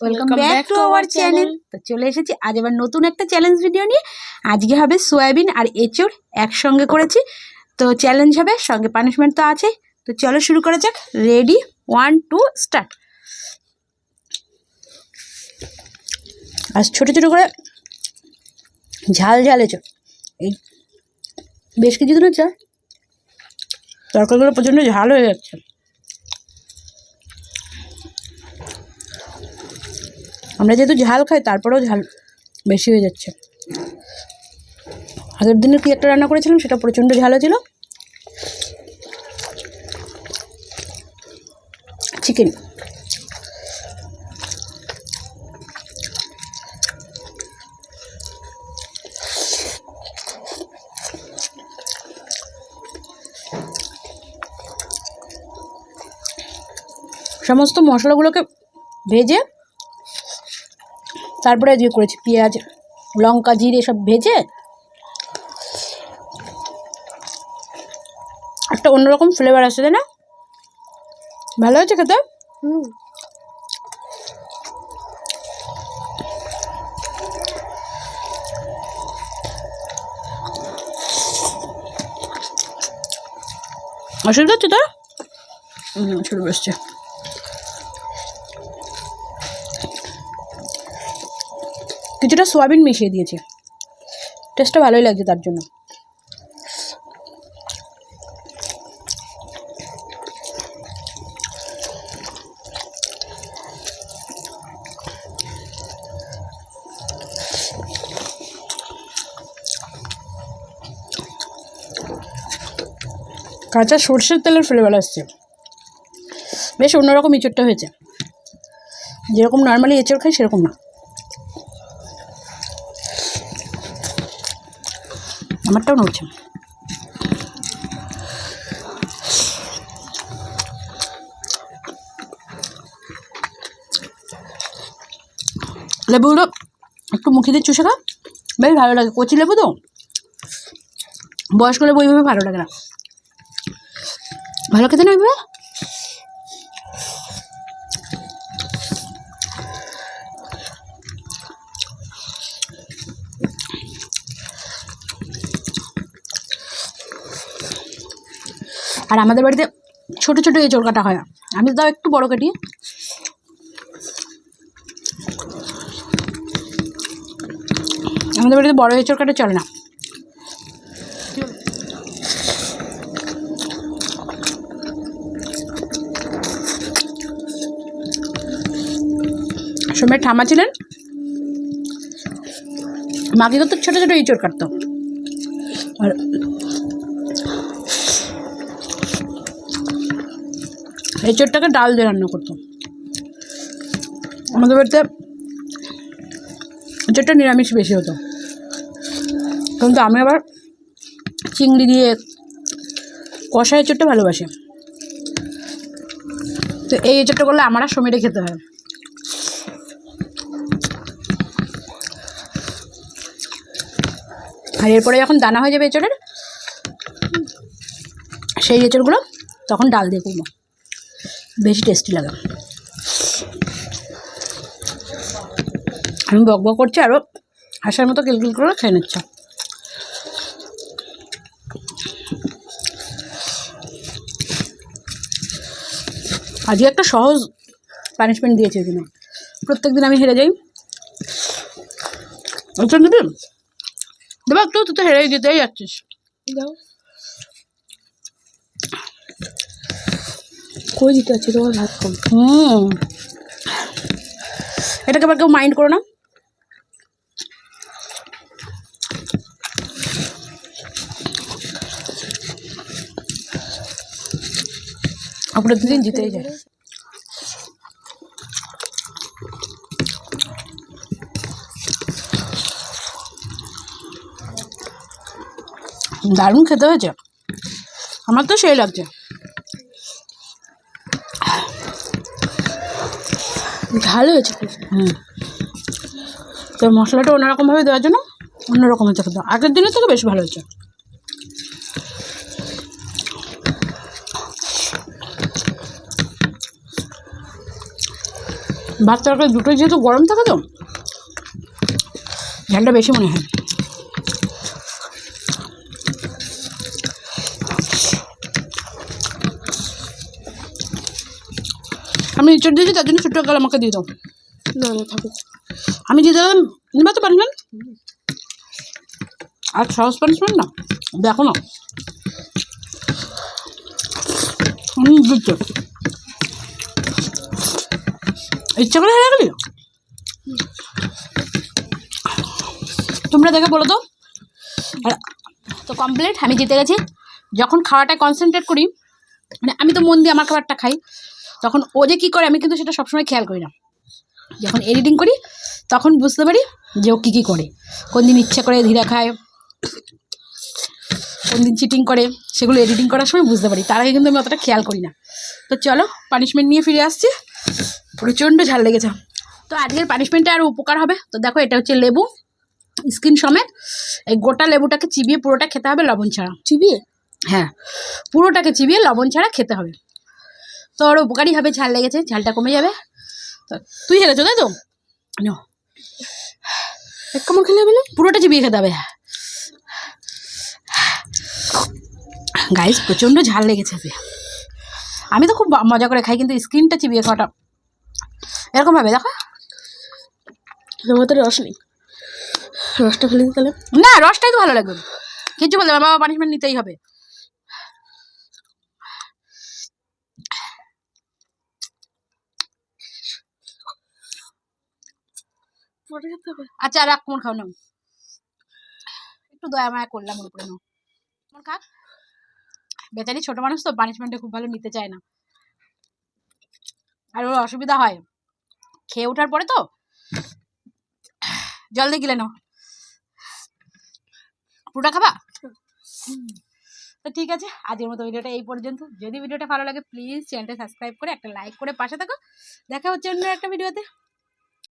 Welcome back to our channel তো চলে এসেছি আজ আবার নতুন একটা চ্যালেঞ্জ ভিডিও নিয়ে। আজকে হবে সোয়াবিন আর এঁচড় একসঙ্গে করেছি। তো চ্যালেঞ্জ হবে সঙ্গে পানিশমেন্ট তো আছে। তো চলো শুরু করা যাক। রেডি ওয়ান টু স্টার্ট আর ছোটো ছোটো করে ঝাল ঝাল এঁচড় এই বেশ কিছুদিন হচ্ছে তরকারিগুলো প্রচণ্ড ঝাল হয়ে যাচ্ছে। আমরা যেহেতু ঝাল খাই, তারপরেও ঝাল বেশি হয়ে যাচ্ছে। আগের দিনে কি একটা রান্না করেছিলাম, সেটা প্রচণ্ড ঝাল ছিল চিকেন সমস্ত মশলাগুলোকে ভেজে তারপরে দিয়ে করেছি পেঁয়াজ লঙ্কা জিরে সব ভেজে একটা অন্যরকম ফ্লেভার আসছে তাই না? ভালো হয়েছে খেতে? অসুবিধা হচ্ছে তো হুম, ছোটো বসছে কিছুটা সোয়াবিন মিশিয়ে দিয়েছি। টেস্টটা ভালোই লাগছে তার জন্য। কাঁচা সর্ষের তেলের ফ্লেভার আসছে। বেশ অন্যরকম এঁচড়টা হয়েছে। যেরকম নর্মালি এঁচড় খাই, সেরকম না। আমারটাও নড়ছে লেবুগুলো একটু মুখে দিয়ে চুষে খা বেশ ভালো লাগে। কচি লেবু তো? বয়স্ক লেবু ওইভাবে ভালো লাগে না। ভালো খেতে না ওইভাবে? আর আমাদের বাড়িতে ছোট ছোট এঁচড় কাটা হয় আমি তাও একটু বড় কাটি। আমাদের বাড়িতে বড় এঁচড় কাটা চলে না। সময় ঠামা ছিলেন? মাকে কত ছোটো ছোটো ইঁচড় কাটতো। আর এঁচড়টাকে ডাল দিয়ে রান্না করতো আমাদের বাড়িতে এঁচড়টা নিরামিষ বেশি হতো। কিন্তু আমি আবার চিংড়ি দিয়ে কষা এঁচড়টা ভালোবাসি। তো এই এঁচড়টা করলে আমার আর সমীরে খেতে হয়। আর এরপরে যখন দানা হয়ে যাবে এঁচড়ের সেই এঁচড়গুলো তখন ডাল দিয়ে করব। বেশি টেস্টি লাগে। আমি বক বক করছি আরও হাসার মতো কিলকিল করে খেয়ে নিচ্ছ। আজকে একটা সহজ পানিশমেন্ট দিয়েছে এখানে প্রত্যেক দিন আমি হেরে যাই। ওইটা দিবি দেবা তুই তো হেরেই দিতেই যাচ্ছিস। দাও কই দিতে আছে, তোমার ভাত কম হুম। এটাকে আবার কেউ মাইন্ড করো না। আপনার দুদিন জিতেই যায়। দারুণ খেতে হয়েছে। আমার তো সেই লাগছে। ঝাল হয়েছে হুম। তো মশলাটা অন্যরকমভাবে দেওয়ার জন্য অন্যরকম হচ্ছে আগের দিনের থেকে বেশ ভালো হয়েছে। ভাত তরকারি দুটোই যেহেতু গরম থাকে তো, ঝালটা বেশি মনে হয়। আমি ইচড় দিয়েছি তার জন্য ছোট্ট গেলে আমাকে দিয়ে দাও। না না থাকুক। আমি দিয়ে দিলাম নিবা তো পানিশমেন্ট আর সহজ পানিশমেন্ট না? দেখো না। হুম বুঝছ ইচ্ছা করে হেরে গেলি? তোমরা দেখে বলো তো। তো কমপ্লিট আমি জিতে গেছি। যখন খাওয়াটা কনসেন্ট্রেট করি মানে আমি তো মন দিয়ে আমার খাবারটা খাই। তখন ও যে কী করে আমি কিন্তু সেটা সবসময় খেয়াল করি না। যখন এডিটিং করি তখন বুঝতে পারি যে ও কী কী করে। কোন দিন ইচ্ছা করে ধীরা খায় কোন দিন চিটিং করে সেগুলো এডিটিং করার সময় বুঝতে পারি। তার আগে কিন্তু আমি অতটা খেয়াল করি না। তো চলো পানিশমেন্ট নিয়ে ফিরে আসছি। প্রচণ্ড ঝাল লেগেছে। তো আজকের পানিশমেন্টে আরও উপকার হবে। তো দেখো এটা হচ্ছে লেবু স্কিন সমেত। এই গোটা লেবুটাকে চিবিয়ে পুরোটা খেতে হবে লবণ ছাড়া। চিবিয়ে? হ্যাঁ পুরোটাকে চিবিয়ে লবণ ছাড়া খেতে হবে। তো আরও উপকারই হবে ঝাল লেগেছে ঝালটা কমে যাবে। তো তুই হেরেছো তাই তো। নো। এক কামড় খেলে হবে না? পুরোটা চিবিয়ে খেতে হবে। গাইস প্রচণ্ড ঝাল লেগেছে। আমি তো খুব মজা করে খাই কিন্তু স্কিনটা চিবিয়ে খাওয়াটা এরকম ভাবে দেখো। আমার তো রস নেই। রসটা দিই তাহলে না রসটাই তো ভালো লাগবে। কিছু বলতে হবে, বাবা পানিশমেন্ট নিতেই হবে পুরোটা খেতে হবে আচ্ছা আর এক কোমর খাও না একটু দয়া মায়া করলাম ওর উপরে, নাও। কোমর খাক বেচারি ছোট মানুষ তো পানিশমেন্টে খুব ভালো নিতে চায় না। আর ওর অসুবিধা হয়। খেয়ে ওঠার পরে তো, জল দিয়ে গিলে নাও। পুরোটা খাবা? তো ঠিক আছে, আজকের মতো ভিডিওটা এই পর্যন্ত। যদি ভিডিওটা ভালো লাগে প্লিজ চ্যানেলটা সাবস্ক্রাইব করে একটা লাইক করে পাশে থাকো। দেখা হচ্ছে অন্য একটা ভিডিওতে।